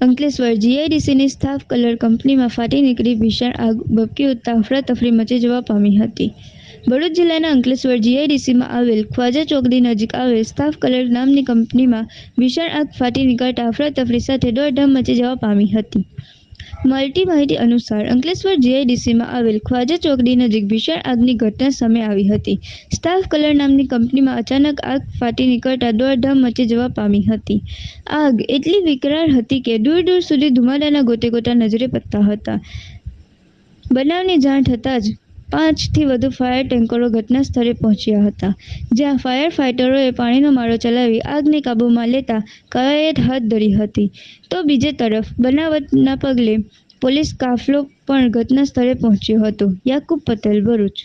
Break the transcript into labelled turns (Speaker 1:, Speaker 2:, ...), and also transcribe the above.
Speaker 1: Ankleshwar જીઆઈડીસીની staff colour કંપનીમાં ફાટી નીકળી ભીષણ આગ, ભભકી ઉઠતા અફરાતફરી મચી જવા પામી હતી. ભરૂચ જિલ્લાના અંકલેશ્વર જીઆઈડીસીમાં આવેલ ખ્વાજા ચોકડી નજીક આવેલ સ્ટાફ કલર નામની કંપનીમાં ભીષણ આગ ફાટી નીકળતા અફરાતફરી સાથે દોડધામ મચી જવા પામી હતી. મળતી માહિતી અનુસાર અંકલેશ્વર જીઆઈડીસીમાં આવેલ ખ્વાજા ચોકડી નજીક ભીષણ આગની ઘટના સામે આવી હતી. સ્ટાફ કલર નામની કંપનીમાં અચાનક આગ ફાટી નીકળતા દોડધામ મચી જવા પામી હતી. આગ એટલી વિકરાળ હતી કે દૂર દૂર સુધી ધુમાડાના ગોતે ગોતા નજરે પડતા હતા. બનાવની જાણ થતાં જ પાંચથી વધુ ફાયર ટેન્કરો ઘટના સ્થળે પહોંચ્યા હતા, જ્યાં ફાયર ફાઇટરોએ પાણીનો મારો ચલાવી આગને કાબૂમાં લેતા કવાયત હાથ ધરી હતી. તો બીજે તરફ, બનાવટના પગલે પોલીસ કાફલો પણ ઘટના સ્થળે પહોંચ્યો હતો. યાકુબ પટેલ, ભરૂચ.